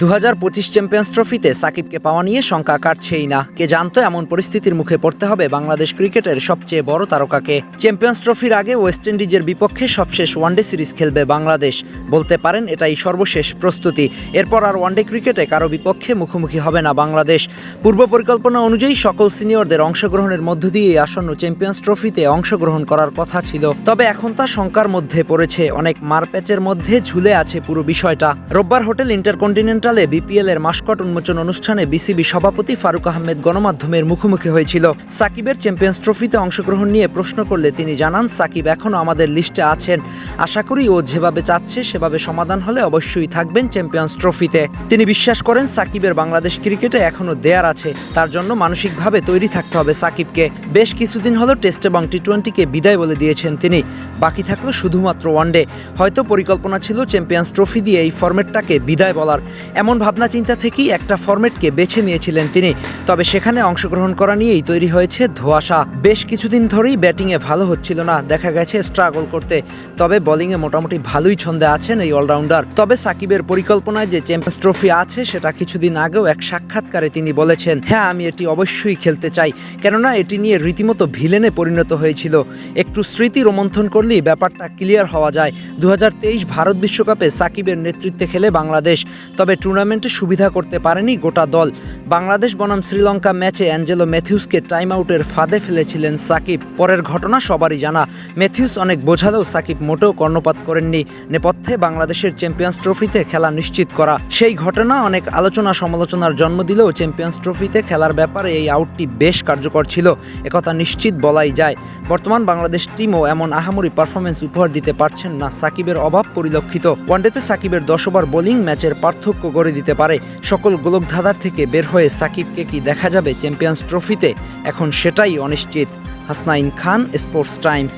দু হাজার পঁচিশ চ্যাম্পিয়ন্স ট্রফিতে সাকিবকে পাওয়া নিয়ে শঙ্কা কাটছেই না। কে জানতো এমন পরিস্থিতির মুখে পড়তে হবে বাংলাদেশ ক্রিকেটের সবচেয়ে বড় তারকাকে। চ্যাম্পিয়ন্স ট্রফির আগে ওয়েস্ট ইন্ডিজের বিপক্ষে সবশেষ ওয়ানডে সিরিজ খেলবে বাংলাদেশ। বলতে পারেন এটাই সর্বশেষ প্রস্তুতি। এরপর আর ওয়ানডে ক্রিকেটে কারও বিপক্ষে মুখোমুখি হবে না বাংলাদেশ। পূর্ব পরিকল্পনা অনুযায়ী সকল সিনিয়রদের অংশগ্রহণের মধ্য দিয়ে আসন্ন চ্যাম্পিয়ন্স ট্রফিতে অংশগ্রহণ করার কথা ছিল। তবে এখন তা শঙ্কার মধ্যে পড়েছে। অনেক মারপ্যাচের মধ্যে ঝুলে আছে পুরো বিষয়টা। রোববার হোটেল ইন্টারকন্টিনেন্টালে বিপিএল এর মাস্কট উন্মোচন অনুষ্ঠানে বিসিবি সভাপতি ফারুক আহমেদ গণমাধ্যমের মুখোমুখি হয়েছিল। সাকিবের চ্যাম্পিয়ন্স ট্রফিতে অংশগ্রহণ নিয়ে প্রশ্ন করলে তিনি জানান, সাকিব এখনও আমাদের লিস্টে আছেন। আশা করি ও যেভাবে চাচ্ছে, সেভাবে সমাধান হলে অবশ্যই থাকবেন চ্যাম্পিয়ন্স ট্রফিতে। তিনি বিশ্বাস করেন, সাকিবের বাংলাদেশ ক্রিকেটে এখনও দেয়ার আছে। তার জন্য মানসিকভাবে তৈরি থাকতে হবে সাকিবকে। বেশ কিছুদিন হলো টেস্ট এবং টি টোয়েন্টিকে বিদায় বলে দিয়েছেন তিনি। বাকি থাকল শুধুমাত্র ওয়ানডে। হয়তো পরিকল্পনা ছিল চ্যাম্পিয়ন্স ট্রফি দিয়ে এই ফরম্যাটটাকে বিদায় বলার। এমন ভাবনা চিন্তা থেকেই একটা ফরম্যাটকে বেছে নিয়েছিলেন তিনি। তবে সেখানে অংশগ্রহণ করা নিয়েই তৈরি হয়েছে ধোঁয়াশা। বেশ কিছুদিন ধরেই ব্যাটিংয়ে ভালো হচ্ছিল না, দেখা গেছে স্ট্রাগল করতে। তবে বোলিংয়ে মোটামুটি ভালোই ছন্দে আছেন এই অলরাউন্ডার। তবে সাকিবের পরিকল্পনায় যে চ্যাম্পিয়ন্স ট্রফি আছে, সেটা কিছুদিন আগেও এক সাক্ষাৎকারে তিনি বলেছেন হ্যাঁ আমি এটি অবশ্যই খেলতে চাই। কেননা, এটি নিয়ে রীতিমতো ভিলেনে পরিণত হয়েছিল। একটু স্মৃতি রোমন্থন করলেই ব্যাপারটা ক্লিয়ার হওয়া যায়। দু হাজার তেইশ ভারত বিশ্বকাপে সাকিবের নেতৃত্বে খেলে বাংলাদেশ। তবে টুর্নামেন্টে সুবিধা করতে পারেনি গোটা দল। বাংলাদেশ বনাম শ্রীলঙ্কা ম্যাচে অ্যাঞ্জেলো ম্যাথিউসকে টাইম আউটের ফাঁদে ফেলেছিলেন সাকিব। পরের ঘটনা সবারই জানা। ম্যাথিউস অনেক বোঝালেও সাকিব মোটেও কর্ণপাত করেননি। নেপথ্যে বাংলাদেশের চ্যাম্পিয়ন্স ট্রফিতে খেলা নিশ্চিত করা। সেই ঘটনা অনেক আলোচনা সমালোচনার জন্ম দিলেও চ্যাম্পিয়ন্স ট্রফিতে খেলার ব্যাপারে এই আউটটি বেশ কার্যকর ছিল। একথা নিশ্চিত বলাই যায়। বর্তমান বাংলাদেশ টিমও এমন আহামরি পারফরমেন্স উপহার দিতে পারছেন না। সাকিবের অভাব পরিলক্ষিত। ওয়ানডেতে সাকিবের দশ ওভার বোলিং ম্যাচের পার্থক্য গড়ে দিতে পারে। সকল গোলকধাঁধার থেকে বের হয়ে সাকিবকে কি দেখা যাবে চ্যাম্পিয়ন্স ট্রফিতে? এখন সেটাই অনিশ্চিত। Hasnain Khan, sports Times.